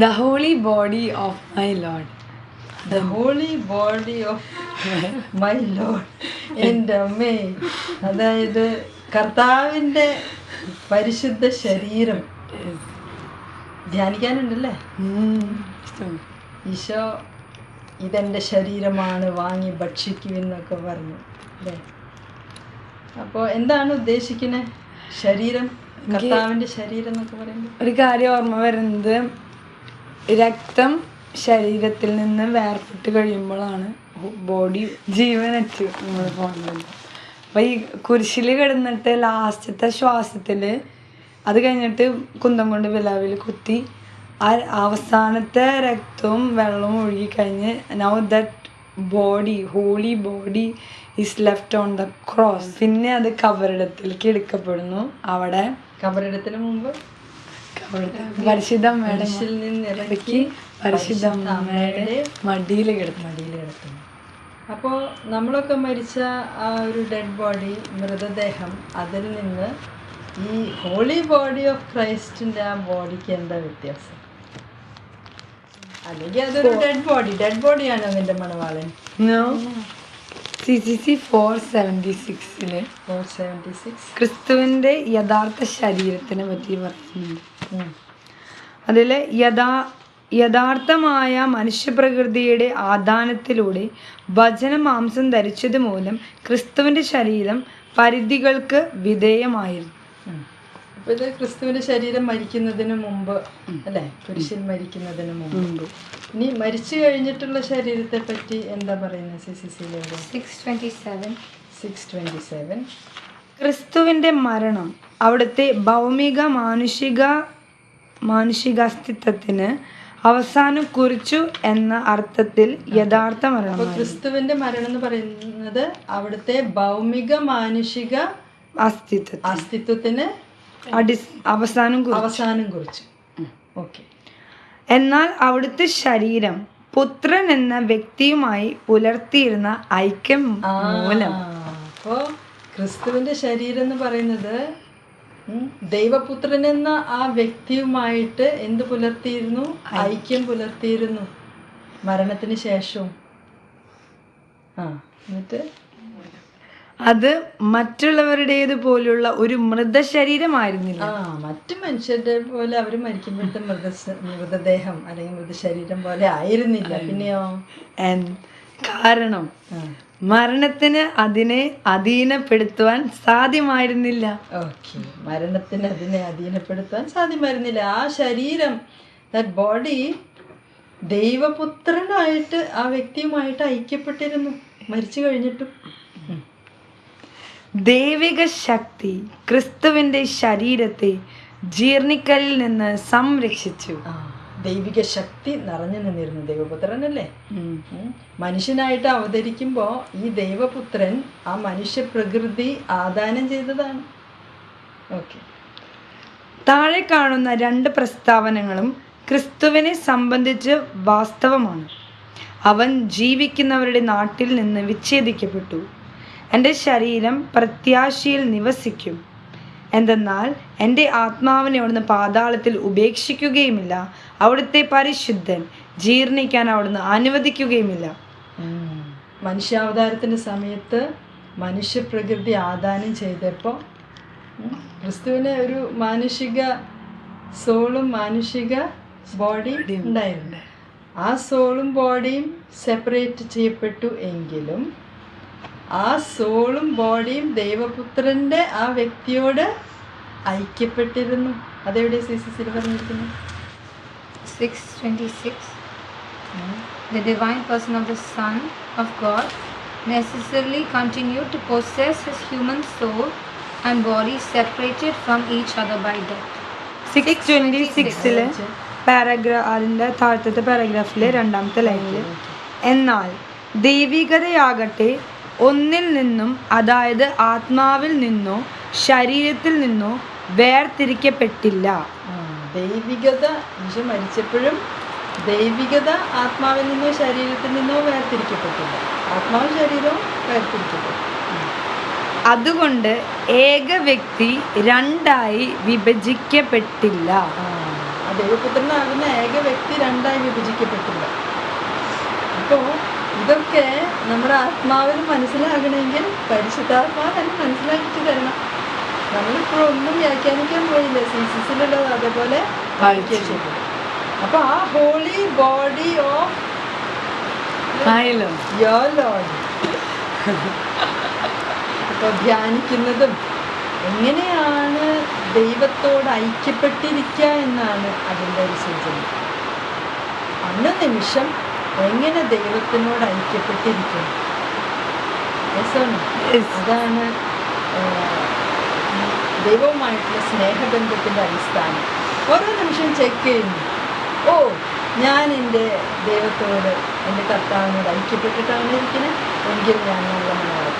The holy body of my lord the holy body of my lord എന്റെ അമ്മേ അതായത് കർത്താവിന്റെ പരിശുദ്ധ ശരീരം. ധ്യാനിക്കാനുണ്ടല്ലേ? ഈശോ ഇതെന്റെ ശരീരമാണ് വാങ്ങി ഭക്ഷിക്കുമെന്നൊക്കെ പറഞ്ഞു. അല്ലേ? അപ്പോൾ എന്താണ് ഉദ്ദേശിക്കുന്നത് ശരീരം കർത്താവിന്റെ ശരീരം എന്നൊക്കെ പറയുമ്പോൾ? ഒരു കാര്യം ഓർമ്മ വരുന്നത്. രക്തം ശരീരത്തിൽ നിന്ന് വേർപെട്ട് കഴിയുമ്പോഴാണ് ബോഡി ജീവനച്ച് നമ്മൾ പോകുന്നത്. അപ്പൊ ഈ കുരിശിൽ കിടന്നിട്ട് ലാസ്റ്റത്തെ ശ്വാസത്തിൽ അത് കഴിഞ്ഞിട്ട് കുന്തം കൊണ്ട് വിലാവിൽ കുത്തി ആ അവസാനത്തെ രക്തവും വെള്ളവും ഒഴുകിക്കഴിഞ്ഞ് now that body holy body is left on the cross പിന്നെ അത് കബറിടത്തിലേക്ക് എടുക്കപ്പെടുന്നു. അവിടെ കബറിടത്തിന് മുമ്പ് പരിശുദ്ധ അമ്മയുടെ കുരിശിൽ നിന്ന് ഇറക്കി ഇറക്കി അമ്മയുടെ മടിയിൽ കിടത്തും മടിയിൽ കിടത്തും അപ്പോൾ നമ്മളൊക്കെ മരിച്ച ആ ഒരു ഡെഡ് ബോഡി മൃതദേഹം അതിൽ നിന്ന് ഈ ഹോളി ബോഡി ഓഫ് ക്രൈസ്റ്റിന്റെ ആ ബോഡിക്ക് എന്താ വ്യത്യാസം? അല്ലെങ്കിൽ അതൊരു ഡെഡ് ബോഡി ഡെഡ് ബോഡിയാണ് നിന്റെ മണവാളൻ? C C C four seventy സിക്സിൽ ഫോർ സെവന്റി സിക്സ് ക്രിസ്തുവിന്റെ യഥാർത്ഥ ശരീരത്തിനെ പറ്റി പറയുന്നുണ്ട് അതിൽ യഥാ യഥാർത്ഥമായ മനുഷ്യപ്രകൃതിയുടെ ആദാനത്തിലൂടെ ഭജന മാംസം ധരിച്ചത് മൂലം ക്രിസ്തുവിന്റെ ശരീരം പരിധികൾക്ക് വിധേയമായിരുന്നു. അപ്പോൾ ഇത് ക്രിസ്തുവിന്റെ ശരീരം മരിക്കുന്നതിന് മുമ്പ് അല്ലേ? പുരുഷൻ മരിക്കുന്നതിന് മുമ്പ്. ഇനി മരിച്ചു കഴിഞ്ഞിട്ടുള്ള ശരീരത്തെ പറ്റി എന്താ പറയുന്നത് C C സിയിലൂടെ six twenty seven six twenty seven ക്രിസ്തുവിന്റെ മരണം അവിടുത്തെ ഭൗമിക മാനുഷിക മാനുഷികാസ്തിത്വത്തിന് അവസാനം കുറിച്ചു എന്ന അർത്ഥത്തിൽ യഥാർത്ഥ മരണം ക്രിസ്തുവിന്റെ മരണം എന്ന് പറയുന്നത് അവിടുത്തെ ഭൗമിക മാനുഷിക അസ്തിത്വ അസ്തിത്വത്തിന് അവസാനം കുറിച്ചു. അവസാനം കുറിച്ചു. ഓക്കെ. എന്നാൽ അവിടുത്തെ ശരീരം പുത്രൻ എന്ന വ്യക്തിയുമായി പുലർത്തിയിരുന്ന ഐക്യം മൂലം. അപ്പോ ക്രിസ്തുവിന്റെ ശരീരം എന്ന് പറയുന്നത് ദൈവപുത്രൻ എന്ന ആ വ്യക്തിയുമായിട്ട് എന്ത് പുലർത്തിയിരുന്നു? ഐക്യം പുലർത്തിയിരുന്നു. മരണത്തിന് ശേഷവും. ആ എന്നിട്ട്? അത് മറ്റുള്ളവരുടേത് പോലുള്ള ഒരു മൃതശരീരമായിരുന്നില്ല. ആ മറ്റു മനുഷ്യരുടെ പോലെ അവർ മരിക്കുമ്പോഴത്തെ മൃത മൃതദേഹം അല്ലെങ്കിൽ മൃതശരീരം പോലെ ആയിരുന്നില്ല. പിന്നെയോ? കാരണം മരണത്തിന് അതിനെ അധീനപ്പെടുത്തുവാൻ സാധ്യമായിരുന്നില്ല. ഓക്കെ. മരണത്തിന് അതിനെ അധീനപ്പെടുത്തുവാൻ സാധ്യമായിരുന്നില്ല. ആ ശരീരം ദാറ്റ് ബോഡി ദൈവപുത്രനായിട്ട് ആ വ്യക്തിയുമായിട്ട് ഐക്യപ്പെട്ടിരുന്നു. മരിച്ചു കഴിഞ്ഞിട്ടും. ദൈവിക ശക്തി ക്രിസ്തുവിന്റെ ശരീരത്തെ ജീർണിക്കലിൽ നിന്ന് സംരക്ഷിച്ചു. ദൈവിക ശക്തി നിറഞ്ഞു നിന്നിരുന്നു ദൈവപുത്രനല്ലേ. മനുഷ്യനായിട്ട് അവതരിക്കുമ്പോൾ ഈ ദൈവപുത്രൻ ആ മനുഷ്യ പ്രകൃതി ആദാനം ചെയ്തതാണ്. ഓക്കെ. താഴെ കാണുന്ന രണ്ട് പ്രസ്താവനകളും ക്രിസ്തുവിനെ സംബന്ധിച്ച് വാസ്തവമാണ്. അവൻ ജീവിക്കുന്നവരുടെ നാട്ടിൽ നിന്ന് വിച്ഛേദിക്കപ്പെട്ടു. എന്റെ ശരീരം പ്രത്യാശയിൽ നിവസിക്കും. എന്തെന്നാൽ എന്റെ ആത്മാവിനെ അവിടുന്ന് പാതാളത്തിൽ ഉപേക്ഷിക്കുകയുമില്ല. അവിടുത്തെ പരിശുദ്ധൻ ജീർണിക്കാൻ അവിടുന്ന് അനുവദിക്കുകയുമില്ല. മനുഷ്യാവതാരത്തിന്റെ സമയത്ത് മനുഷ്യപ്രകൃതി ആദാനം ചെയ്തപ്പോൾ ക്രിസ്തുവിന് ഒരു മാനുഷിക സോളും മാനുഷിക ബോഡിയും ഉണ്ടായിരുന്നു. ആ സോളും ബോഡിയും സെപ്പറേറ്റ് ചെയ്യപ്പെട്ടു എങ്കിലും ആ സോളും ബോഡിയും ദൈവപുത്രന്റെ ആ വ്യക്തിയോട് ഐക്യപ്പെട്ടിരുന്നു. അതെവിടെ സി സി സിൽ പറഞ്ഞിരിക്കുന്നു six twenty six The divine person of the Son of God necessarily continued to possess his human soul and body separated from each other by death. Six twenty സിക്സിൽ പാരഗ്രാ അതിന്റെ താഴത്തെ പാരഗ്രാഫിലെ രണ്ടാമത്തെ ലൈനിൽ എന്നാൽ ദൈവികതയാകട്ടെ ഒന്നിൽ നിന്നും അതായത് ആത്മാവിൽ നിന്നോ ശരീരത്തിൽ നിന്നോ വേർതിരിക്കപ്പെട്ടില്ല. ദൈവികത ഈശോ മരിച്ചപ്പോഴും ദൈവികത ആത്മാവിൽ നിന്നോ ശരീരത്തിൽ നിന്നോ വേർതിരിക്കപ്പെട്ടില്ല. ആത്മാവും ശരീരവും വേർതിരിക്കപ്പെട്ടു. അതുകൊണ്ട് ഏക വ്യക്തി രണ്ടായി വിഭജിക്കപ്പെട്ടില്ല. ദൈവപുത്രനാകുന്ന ഏക വ്യക്തി രണ്ടായി വിഭജിക്കപ്പെട്ടില്ല. അപ്പോൾ ഇതൊക്കെ നമ്മുടെ ആത്മാവിന് മനസ്സിലാകണമെങ്കിൽ പരിശുദ്ധാത്മാവ് തന്നെ മനസ്സിലാക്കി തരണം. നമ്മളിപ്പോൾ ഒന്നും വ്യാഖ്യാനിക്കാൻ പോയില്ല. സീസസിലുള്ളത് അതേപോലെ അപ്പോൾ ആ holy body of your lord ഇപ്പൊ ധ്യാനിക്കുന്നതും എങ്ങനെയാണ് ദൈവത്തോട് ഐക്യപ്പെട്ടിരിക്കുക എന്നാണ് അതിന്റെ ഒരു സൂചന. അന്ന നിമിഷം എങ്ങനെ ദൈവത്തിനോട് ഐക്യപ്പെട്ടിരിക്കും. അതാണ് ദൈവവുമായിട്ടുള്ള സ്നേഹബന്ധത്തിന്റെ അടിസ്ഥാനം. ഓരോ നിമിഷം ചെക്ക് ചെയ്യുന്നു. ഓ ഞാൻ എന്റെ ദൈവത്തോട് എന്റെ കർത്താവിനോട് ഐക്യപ്പെട്ടിട്ടാണ് ഇരിക്കുന്നത്. എങ്കിൽ ഞാൻ നല്ല മനോഹരം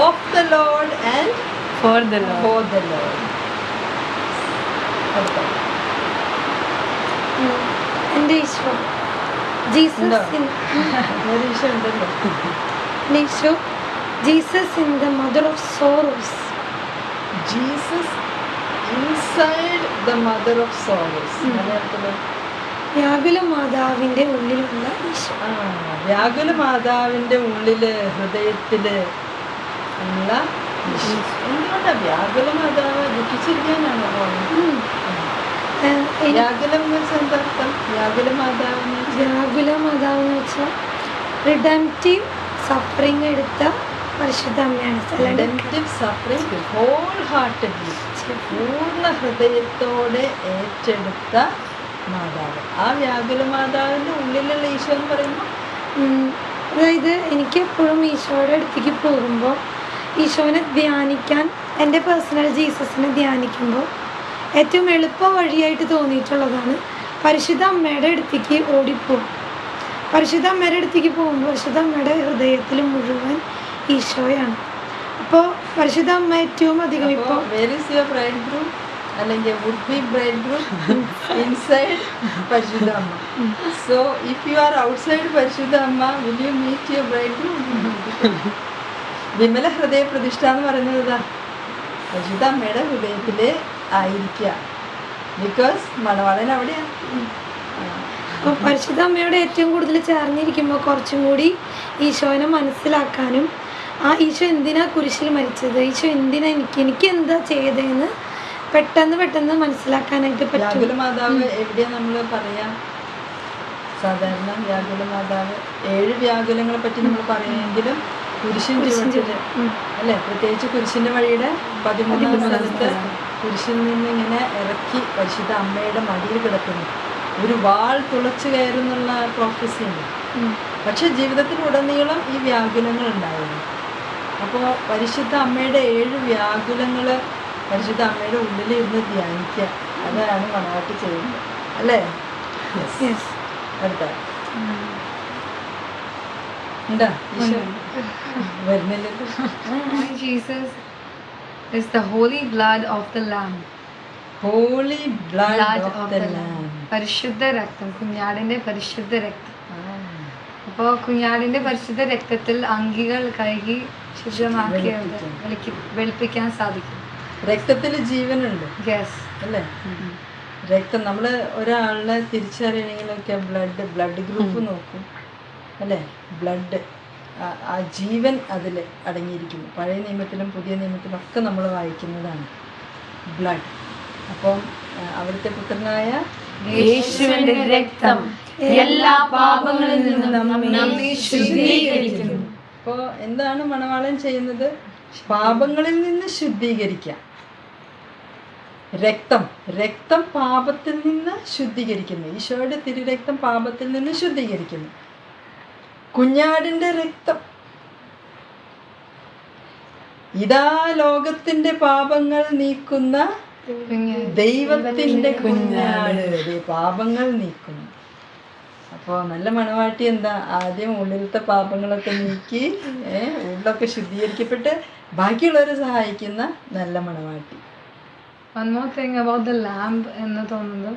of the lord and for the for the lord എന്റെ Isho Jesus Jesus in the mother of sorrows Jesus inside the mother of sorrows വ്യാകുല മാതാവിന്റെ ഉള്ളിലുള്ള വ്യാകുല മാതാവിന്റെ ഉള്ളിൽ ഹൃദയത്തിൽ ഉള്ള. എന്തുകൊണ്ടാ വ്യാകുല മാതാവ് ദുഃഖിച്ചിരിക്കാനാണോ? പോകുന്നത് വ്യാകുലം എന്ന് വെച്ചാൽ റിഡംറ്റീവ് സഫറിങ് എടുത്ത പരിശുദ്ധ അമ്മയാണ്. അല്ലാണ്ട് Redemptive suffering whole പൂർണ ഹൃദയത്തോടെ ഏറ്റെടുത്ത മാതാവ്. ആ വ്യാകുല മാതാവിന്റെ ഉള്ളിലുള്ള ഈശോ എന്ന് പറയുമ്പോൾ അതായത് എനിക്ക് എപ്പോഴും ഈശോയുടെ അടുത്തേക്ക് പോകുമ്പോൾ ഈശോനെ ധ്യാനിക്കാൻ എന്റെ പേഴ്സണൽ ജീസസിനെ ധ്യാനിക്കുമ്പോൾ ഏറ്റവും എളുപ്പ വഴിയായിട്ട് തോന്നിയിട്ടുള്ളതാണ് പരിശുദ്ധ അമ്മയുടെ അടുത്തേക്ക് ഓടിപ്പോകും പരിശുദ്ധ അമ്മയുടെ അടുത്തേക്ക് പോകുമ്പോൾ പരിശുദ്ധ അമ്മയുടെ ഹൃദയത്തിൽ മുഴുവൻ ഈശോയാണ്. അപ്പോൾ പരിശുദ്ധ അമ്മ ഏറ്റവും അധികം ഇപ്പോൾ അല്ലെങ്കിൽ would be bride groom inside പരിശുദ്ധ അമ്മ. So if you are outside പരിശുദ്ധ അമ്മ will you meet your bride groom Vimala ഹൃദയ പ്രതിഷ്ഠ എന്ന് പറയുന്നത് പരിശുദ്ധ അമ്മയുടെ ഹൃദയത്തിൽ ആയിരിക്കുക. ബിക്കോസ് മണവാളൻ അവിടെയാണ് അപ്പോൾ പരിശുദ്ധ അമ്മയോട് ഏറ്റവും കൂടുതൽ ചേർന്നിരിക്കുമ്പോൾ കുറച്ചും കൂടി ഈശോനെ മനസ്സിലാക്കാനും ആ ഈശോ എന്തിനാ കുരിശിൽ മരിച്ചത്? ഈശോ എന്തിനാ എനിക്ക്? എനിക്ക് എന്താ ചെയ്തതെന്ന് പെട്ടെന്ന് പെട്ടെന്ന് മനസ്സിലാക്കാനായിട്ട് പറ്റും. മാതാവ് എവിടെയാ നമ്മൾ പറയാ? സാധാരണ വ്യാകുല മാതാവ് ഏഴ് വ്യാകുലങ്ങളെ പറ്റി നമ്മൾ പറയുമെങ്കിലും കുരിശിൻ അല്ലെ? പ്രത്യേകിച്ച് കുരിശിന്റെ വഴിയുടെ പതിമൂന്നാം സ്ഥലത്ത് കുരിശിൽ നിന്നിങ്ങനെ ഇറക്കി പരിശുദ്ധ അമ്മയുടെ മടിയിൽ കിടക്കുന്നു. ഒരു വാൾ തുളച്ചു കയറുന്നുള്ള പ്രോഫസി പക്ഷെ ജീവിതത്തിൽ ഉടനീളം ജീവിതത്തിലുടനീളം ഈ വ്യാകുലങ്ങൾ ഉണ്ടായിരുന്നു. അപ്പോൾ പരിശുദ്ധ അമ്മയുടെ ഏഴ് വ്യാകുലങ്ങൾ പരിശുദ്ധ അമ്മയുടെ ഉള്ളിൽ ഇരുന്ന് ധ്യാനിക്കുക. അതാണ് മണവാട്ടി ചെയ്യുന്നത്. അല്ലേ? Yes. Yes. അടുത്ത. ഉണ്ടാ ഈശോ? വരുന്നില്ലല്ലോ. My Jesus is the holy blood of the Lamb. Holy blood, Blood of, of the, the Lamb. പരിശുദ്ധ രക്തം. കുഞ്ഞാടിന്റെ പരിശുദ്ധ രക്തം. അപ്പോൾ കുഞ്ഞാടിന്റെ പരിശുദ്ധ രക്തത്തിൽ അങ്കികൾ കഴുകി ശുദ്ധമാക്കിയത് വെളുപ്പിക്കാൻ. സാധിക്കും. രക്തത്തിൽ ജീവനുണ്ട്. യെസ് അല്ലേ? രക്തം നമ്മൾ ഒരാളെ തിരിച്ചറിയണമെങ്കിലൊക്കെ ബ്ലഡ് ബ്ലഡ് ഗ്രൂപ്പ് നോക്കും. അല്ലേ? ബ്ലഡ് ആ ജീവൻ അതിൽ അടങ്ങിയിരിക്കുന്നു. പഴയ നിയമത്തിലും പുതിയ നിയമത്തിലും ഒക്കെ നമ്മൾ വായിക്കുന്നതാണ്. ബ്ലഡ്. അപ്പം അവിടുത്തെ പുത്രനായ യേശുവിന്റെ രക്തം എല്ലാ പാപങ്ങളിൽ നിന്നും നമ്മെ ശുദ്ധീകരിക്കുന്നു. അപ്പോൾ എന്താണ് മണവാളൻ ചെയ്യുന്നത്? പാപങ്ങളിൽ നിന്ന് ശുദ്ധീകരിക്കാം രക്തം. രക്തം പാപത്തിൽ നിന്ന് ശുദ്ധീകരിക്കുന്നു. ഈശോയുടെ തിരുരക്തം പാപത്തിൽ നിന്ന് ശുദ്ധീകരിക്കുന്നു. കുഞ്ഞാടിന്റെ രക്തം. ഇതാ ലോകത്തിന്റെ പാപങ്ങൾ നീക്കുന്ന ദൈവത്തിന്റെ കുഞ്ഞാട്. പാപങ്ങൾ നീക്കുന്നു. അപ്പോൾ നല്ല മണവാട്ടി എന്താ? ആദ്യം ഉള്ളിലത്തെ പാപങ്ങളൊക്കെ നീക്കി ഉള്ളൊക്കെ ശുദ്ധീകരിക്കപ്പെട്ട് ബാക്കിയുള്ളവരെ സഹായിക്കുന്ന നല്ല മണവാട്ടി. എന്ന് തോന്നുന്നത്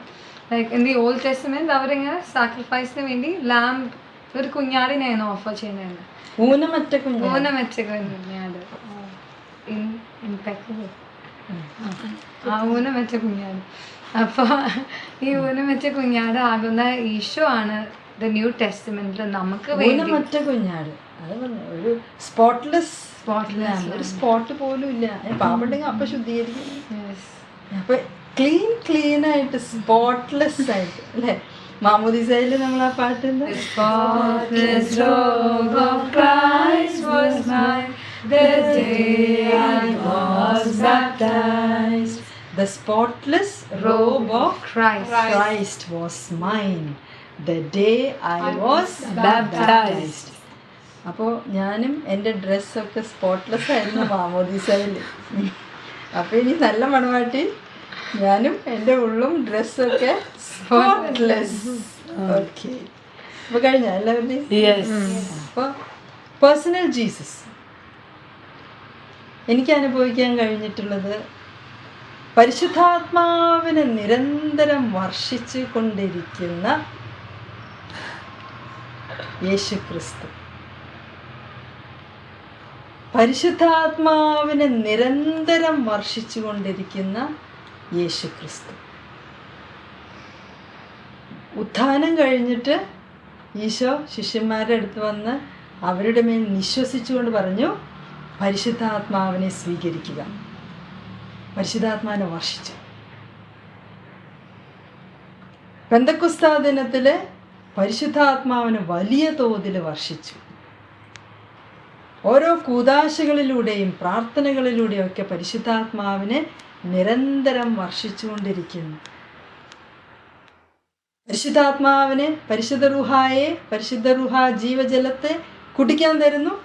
like in the old testament അവരിങ്ങനെ സാക്രിഫൈസിന് വേണ്ടി ലാംബ് ഒരു കുഞ്ഞാടിനായിരുന്നു ഓഫർ ചെയ്യുന്നത് ഊനമറ്റ കുഞ്ഞാട്. മെച്ച കുഞ്ഞാട്. ആ ഊനം വെച്ച കുഞ്ഞാട്. അപ്പോൾ ഈ ഊനം വെച്ച കുഞ്ഞാട് ആകുന്ന ഈശോ ആണ് ദ ന്യൂ ടെസ്റ്റ്മെന്റിൽ നമുക്ക് വേണ്ടി. മറ്റ കുഞ്ഞാട്. അത് ഒരു സ്പോട്ട്ലെസ് സ്പോട്ട്ലെസ് ഒരു സ്പോട്ട് പോലും ഇല്ല. പാവുണ്ടെങ്കിൽ അപ്പൊ ശുദ്ധീകരിക്കും. അപ്പൊ ക്ലീൻ ക്ലീൻ ആയിട്ട് സ്പോട്ട്ലെസ് ആയിട്ട് അല്ലേ? മാമോദിസയിൽ നമ്മൾ ആ പാട്ട് The spotless robe of Christ, Christ was mine. The day I was baptized. അപ്പോൾ ഞാനും എന്റെ ഡ്രസ്സൊക്കെ സ്പോട്ട്ലെസ് ആയിരുന്നു മാമോദിസയിൽ അപ്പോൾ ഇനി നല്ല മണവാട്ടി. ഞാനും എന്റെ ഉള്ളും ഡ്രസ്സൊക്കെ സ്പോട്ട്ലെസ് ഓക്കെ അപ്പോൾ കഴിഞ്ഞ? എല്ലാവരുടെയും? യെസ് അപ്പോൾ പേഴ്സണൽ ജീസസ് എനിക്ക് അനുഭവിക്കാൻ കഴിഞ്ഞിട്ടുള്ളത് പരിശുദ്ധാത്മാവിനെ നിരന്തരം വർഷിച്ചു കൊണ്ടിരിക്കുന്ന യേശു ക്രിസ്തു പരിശുദ്ധാത്മാവിനെ നിരന്തരം വർഷിച്ചു കൊണ്ടിരിക്കുന്ന യേശു ക്രിസ്തു ഉത്ഥാനം കഴിഞ്ഞിട്ട് ഈശോ ശിഷ്യന്മാരുടെ അടുത്ത് വന്ന് അവരുടെ മേൽ നിശ്വസിച്ചുകൊണ്ട് പറഞ്ഞു പരിശുദ്ധാത്മാവിനെ സ്വീകരിക്കുക. പരിശുദ്ധാത്മാവിനെ വർഷിച്ചു. പെന്തക്കുസ്താ ദിനത്തിൽ പരിശുദ്ധാത്മാവിന് വലിയ തോതിൽ വർഷിച്ചു. ഓരോ കൂതാശകളിലൂടെയും പ്രാർത്ഥനകളിലൂടെയും ഒക്കെ പരിശുദ്ധാത്മാവിനെ നിരന്തരം വർഷിച്ചുകൊണ്ടിരിക്കുന്നു. പരിശുദ്ധാത്മാവിനെ പരിശുദ്ധ റുഹായെ പരിശുദ്ധ റുഹ ജീവജലത്തെ കുടിക്കാൻ തരുന്നു.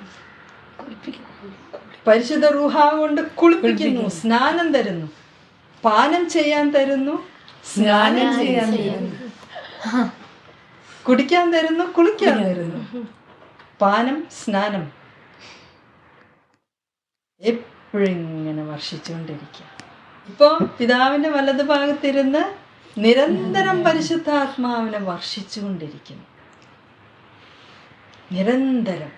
പരിശുദ്ധ റുഹ കൊണ്ട് കുളിപ്പിക്കുന്നു സ്നാനം തരുന്നു. പാനം ചെയ്യാൻ തരുന്നു സ്നാനം ചെയ്യാൻ തരുന്നു. കുടിക്കാൻ തരുന്നു കുളിക്കാൻ തരുന്നു. പാനം സ്നാനം. എപ്പോഴിങ്ങനെ വർഷിച്ചുകൊണ്ടിരിക്കുക. ഇപ്പോൾ പിതാവിന്റെ വലത് ഭാഗത്തിരുന്ന് നിരന്തരം പരിശുദ്ധാത്മാവിനെ വർഷിച്ചുകൊണ്ടിരിക്കുന്നു. നിരന്തരം.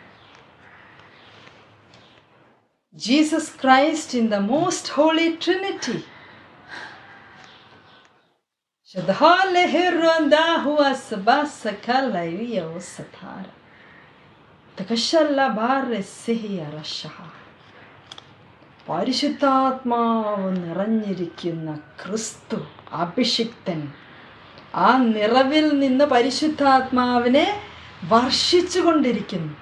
Jesus Christ in the most holy trinity. പരിശുദ്ധാത്മാവ് നിറഞ്ഞിരിക്കുന്ന ക്രിസ്തു അഭിഷിക്തൻ. ആ നിറവിൽ നിന്ന് പരിശുദ്ധാത്മാവിനെ വർഷിച്ചു കൊണ്ടിരിക്കുന്നു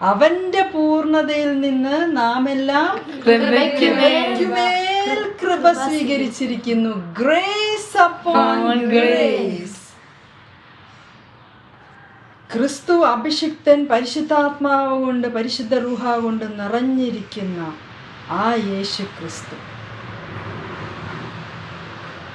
അവന്റെ പൂർണതയിൽ നിന്ന് നാം എല്ലാം കൃപ സ്വീകരിച്ചിരിക്കുന്നു. ഗ്രേസ് അപ്പോൺ ഗ്രേസ് ക്രിസ്തു അഭിഷിക്തൻ പരിശുദ്ധാത്മാവ് കൊണ്ട് പരിശുദ്ധ റുഹ കൊണ്ട് നിറഞ്ഞിരിക്കുന്ന ആ യേശു ക്രിസ്തു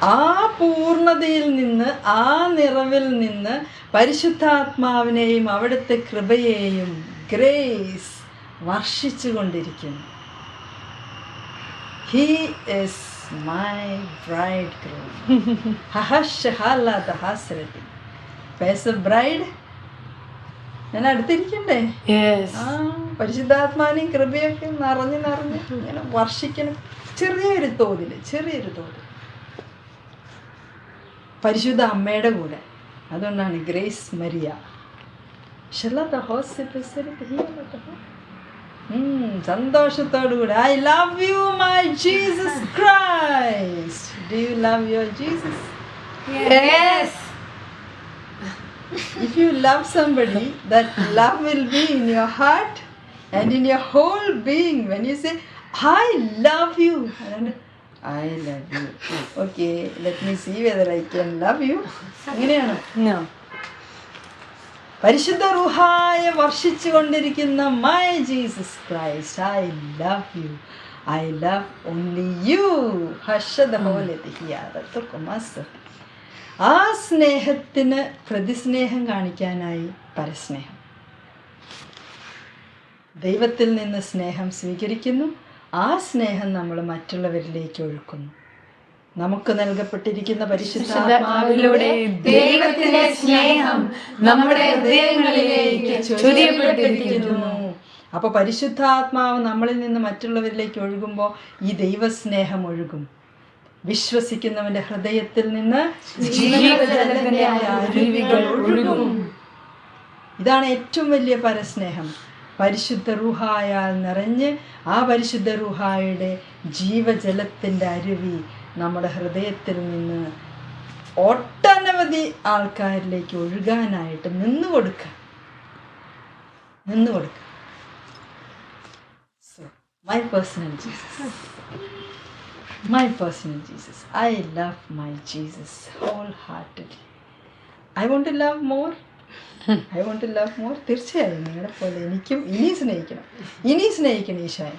ആ പൂർണതയിൽ നിന്ന് ആ നിറവിൽ നിന്ന് പരിശുദ്ധാത്മാവിനെയും അവിടുത്തെ കൃപയെയും ഗ്രേസ് വർഷിച്ചു കൊണ്ടിരിക്കുന്നു ഹീ മൈ ബ്രൈഡ് ബ്രൈഡ് ഞാൻ അടുത്തിരിക്കണ്ടേ യെസ് ആ പരിശുദ്ധാത്മാനെയും കൃപയൊക്കെ നിറഞ്ഞ് നിറഞ്ഞ് ഇങ്ങനെ വർഷിക്കണം. ചെറിയൊരു തോതിൽ ചെറിയൊരു തോതിൽ പരിശുദ്ധ അമ്മയുടെ കൂടെ. അതുകൊണ്ടാണ് grace Maria. സന്തോഷത്തോടുകൂടെ I love you my Jesus Christ do you love your Jesus Yes. If you love somebody, that love will be in your heart and in your whole being. When you say, I love you, I love you. Okay, let me see whether I can love you. അങ്ങനെയാണ് no പരിശുദ്ധ റുഹായ വർഷിച്ചു കൊണ്ടിരിക്കുന്ന my Jesus Christ I love you I love only you Harshada പോലെ ആ സ്നേഹത്തിന് പ്രതിസ്നേഹം കാണിക്കാനായി പരസ്നേഹം. ദൈവത്തിൽ നിന്ന് സ്നേഹം സ്വീകരിക്കുന്നു. ആ സ്നേഹം നമ്മൾ മറ്റുള്ളവരിലേക്ക് ഒഴുക്കുന്നു. നമുക്ക് നൽകപ്പെട്ടിരിക്കുന്ന പരിശുദ്ധാത്മാവിലൂടെ ദൈവത്തിന്റെ സ്നേഹം നമ്മുടെ ഹൃദയങ്ങളിലേക്ക് ചൊരിയപ്പെട്ടിരിക്കുന്നു. അപ്പോൾ പരിശുദ്ധാത്മാവ് നമ്മളിൽ നിന്ന് മറ്റുള്ളവരിലേക്ക് ഒഴുകുമ്പോൾ ഈ ദൈവസ്നേഹം ഒഴുകും. വിശ്വസിക്കുന്നവന്റെ ഹൃദയത്തിൽ നിന്ന് അരുവികൾ ഒഴുകും. ഇതാണ് ഏറ്റവും വലിയ പരസ്നേഹം. പരിശുദ്ധ റുഹായാൽ നിറഞ്ഞ് ആ പരിശുദ്ധ റുഹായുടെ ജീവജലത്തിന്റെ അരുവി നമ്മുടെ ഹൃദയത്തിൽ നിന്ന് ഒട്ടനവധി ആൾക്കാരിലേക്ക് ഒഴുകാനായിട്ട് നിന്നു കൊടുക്കുക. നിന്നു കൊടുക്കുക. So my personal Jesus personal Jesus I love my Jesus whole heartedly I want to love more I want to love more തീർച്ചയായും നിങ്ങളെ പോലെ എനിക്കും ഇനി സ്നേഹിക്കണം. ഇനി സ്നേഹിക്കണം ഈശോയെ.